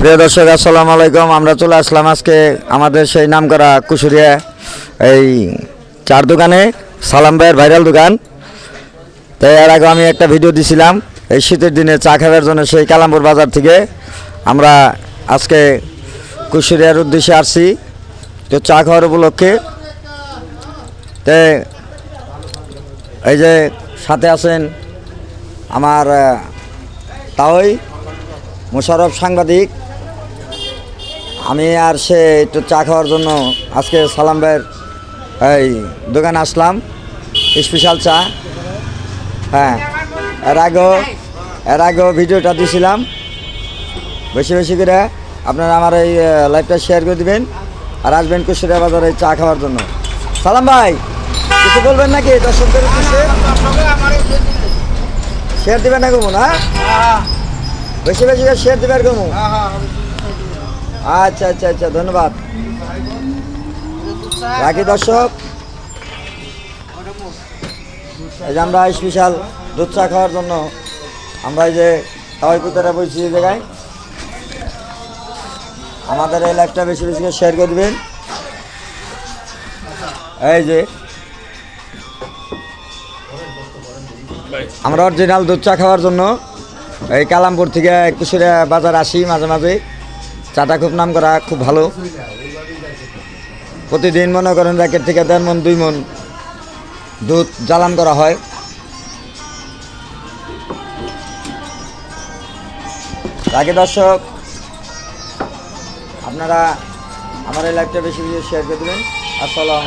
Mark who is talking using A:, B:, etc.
A: প্রিয় দর্শক, আসসালামু আলাইকুম। আমরা চলে আসলাম আজকে আমাদের সেই নাম করা কুশুরিয়া এই চার দোকানে, সালাম ভাইয়ের ভাইরাল দোকান। তাই এর আগে আমি একটা ভিডিও দিছিলাম, এই শীতের দিনে চা খাবার জন্য সেই কালামপুর বাজার থেকে। আমরা আজকে কুশুরিয়ার উদ্দেশ্যে আসছি, তো চা খাওয়ার উপলক্ষে। তে এই যে সাথে আছেন আমার তাওই মোশারফ সাংবাদিক। আমি আর সে একটু চা খাওয়ার জন্য আজকে সালাম ভাইয়ের এই দোকানে আসলাম। স্পেশাল চা। হ্যাঁ এর আগেও এর আগেও ভিডিওটা দিয়েছিলাম বেশি বেশি করে আপনারা আমার এই লাইভটা শেয়ার করে দিবেন আর আসবেন কুশিয়া বাজারে চা খাওয়ার জন্য। সালাম ভাই কিছু বলবেন নাকি দর্শকদের উদ্দেশ্যে? শেয়ার দিবেন না কমু না বেশি বেশি করে শেয়ার দিবেন কমু আচ্ছা আচ্ছা আচ্ছা ধন্যবাদ। রাখি দর্শক। এই যে আমরা স্পেশাল দুধ চা খাওয়ার জন্য আমরা এই যে তাওয়াই পুতারা বলছি এই জায়গায়। আমাদের এই লাইফটা বেশি বেশি শেয়ার করে দেবেন। এই যে আমরা অরিজিনাল দুধ চা খাওয়ার জন্য এই কালামপুর থেকে কুশুরিয়া বাজার আসি মাঝে মাঝে। চাটা খুব নাম করা খুব ভালো। প্রতিদিন মনে করেন র্যাকেট থেকে দেড় মন দুই মন দুধ জ্বালান করা হয়। আগে দর্শক, আপনারা আমার এই লাইভটা বেশি বেশি শেয়ার করে দেবেন। আসসালাম